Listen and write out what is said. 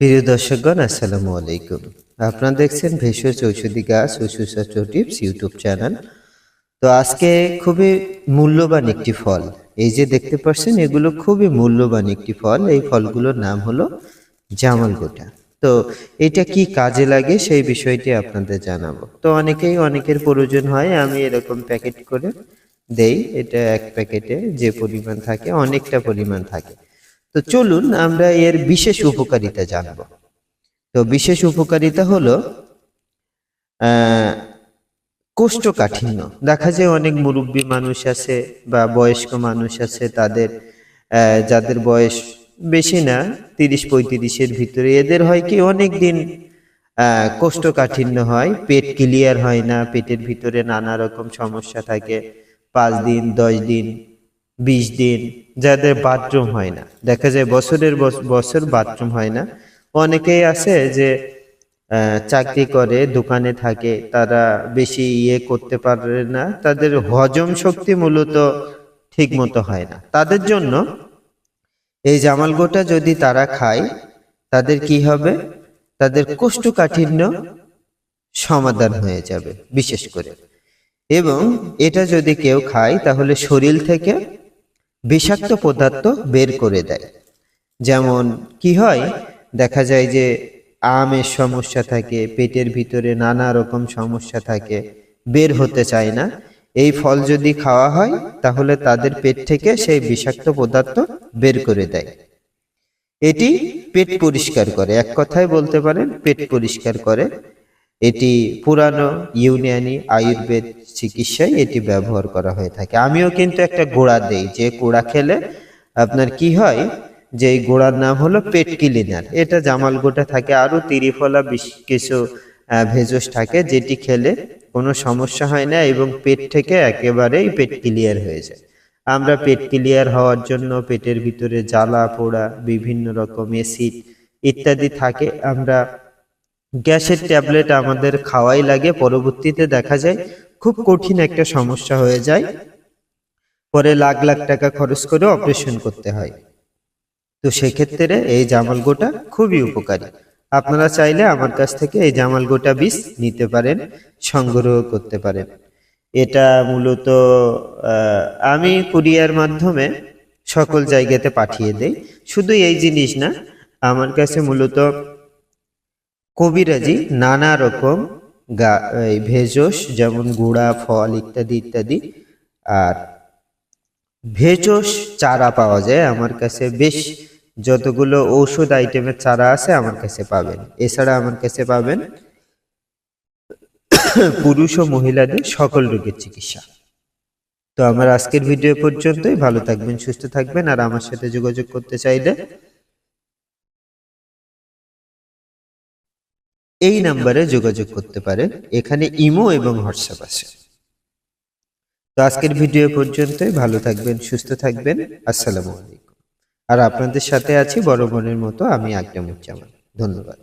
প্রিয় দর্শকগণ, আসসালামু আলাইকুম। আপনারা দেখছেন ভেষজ ঔষধি গাছ ও সুস্বাস্থ্য টিপস ইউটিউব চ্যানেল। তো আজকে খুবই মূল্যবান একটি ফল। এই যে দেখতে পাচ্ছেন, এগুলো খুবই মূল্যবান একটি ফল। এই ফলগুলোর নাম হলো জামাল গোটা। তো এটা কি কাজে লাগে সেই বিষয়টি আপনাদের জানাব। তো অনেকেই অনেকের প্রয়োজন হয়, আমি এরকম প্যাকেট করে দেই। এটা এক প্যাকেটে যে পরিমাণ থাকে, অনেকটা পরিমাণ থাকে। তো চলুন আমরা এর বিশেষ উপকারিতা জানব। তো বিশেষ উপকারিতা হলো কোষ্ঠকাঠিন্য। দেখা যায় অনেক মুরব্বী মানুষ আছে বা বয়স্ক মানুষ আছে, তাদের যাদের বয়স বেশি না, তিরিশ পঁয়ত্রিশের ভিতরে, এদের হয় কি অনেক দিন কোষ্ঠকাঠিন্য হয়, পেট ক্লিয়ার হয় না, পেটের ভিতরে নানা রকম সমস্যা থাকে, পাঁচ দিন, দশ দিন বিশ দিন যাদের বাথরুম হয় না। দেখা যায় বছরের বছ- বছর বাথরুম হয় না। অনেকেই আছে যে চাকরি করে, দোকানে থাকে, তারা বেশি ইয়ে করতে পারে না। তাদের হজম শক্তি মূলত ঠিক মতো হয় না। তাদের জন্য এই জামাল গোটা যদি তারা খায়, তাদের কি হবে? তাদের কোষ্ঠকাঠিন্য সমাধান হয়ে যাবে, বিশেষ করে। এবং এটা যদি কেউ খায়, তাহলে শরীর থেকে বিষাক্ত পদার্থ বের করে দেয়। যেমন, কি হয়? দেখা যায় যে, আমের সমস্যা থাকে, পেটের ভিতরে নানা রকম সমস্যা থাকে, বের হতে চায় না। এই ফল যদি খাওয়া হয়, তাহলে তাদের পেট থেকে সেই বিষাক্ত পদার্থ বের করে দেয়। এটি পেট পরিষ্কার করে, এক কথায় বলতে পারেন, পেট পরিষ্কার করে। এটি পুরানো ইউনানি আয়ুর্বেদ চিকিৎসায় এটি ব্যবহার করা হয়ে থাকে। আমিও কিন্তু একটা গোড়া দেই, যে গোড়া খেলে আপনার কি হয়, যে এই গোড়ার নাম হলো পেট ক্লিনার। এটা জামাল গোটা থাকে আরও তিরিফলা বিশ কিছু ভেষজ থাকে, যেটি খেলে কোনো সমস্যা হয় না এবং পেট থেকে একেবারেই পেট ক্লিয়ার হয়ে যায়। আমরা পেট ক্লিয়ার হওয়ার জন্য পেটের ভিতরে জ্বালা, পোড়া, বিভিন্ন রকম অ্যাসিড ইত্যাদি থাকে। আমরা গ্যাসের ট্যাবলেট আমাদের খাওয়াই লাগে, পরবর্তীতে দেখা যায় খুব কঠিন একটা সমস্যা হয়ে যায়। পরে লাখ লাখ টাকা খরচ করে অপারেশন করতে হয়। তো সেক্ষেত্রে এই জামাল গোটা খুবই উপকারী। আপনারা চাইলে আমার কাছ থেকে এই জামাল গোটা বীজ নিতে পারেন সংগ্রহ করতে পারেন। এটা মূলত আমি কুরিয়ার মাধ্যমে সকল জায়গাতে পাঠিয়ে দেই। শুধু এই জিনিস না আমার কাছে মূলত কবিরাজি নানা রকম এই ভেষজ, যেমন গুড়া, ফল ইত্যাদি ইত্যাদি। আর ভেষজ চারা পাওয়া যায় আমার কাছে। বেশ যতগুলো ঔষধ আইটেমের চারা আছে আমার কাছে পাবেন। এছাড়া আমার কাছে পাবেন পুরুষ ও মহিলাদের সকল রোগের চিকিৎসা। তো আমার আজকের ভিডিও পর্যন্তই। ভালো থাকবেন, সুস্থ থাকবেন। আর আমার সাথে যোগাযোগ করতে চাইলে এই নাম্বারে যোগাযোগ করতে পারেন। এখানে ইমো এবং হোয়াটসঅ্যাপ আছে। তো আজকের ভিডিও পর্যন্ত পর্যন্তই। ভালো থাকবেন, সুস্থ থাকবেন। আসসালামু আলাইকুম। আর আপনাদের সাথে আছি বড় বোনের মতো আমি আকরামুজ্জামান ধন্যবাদ।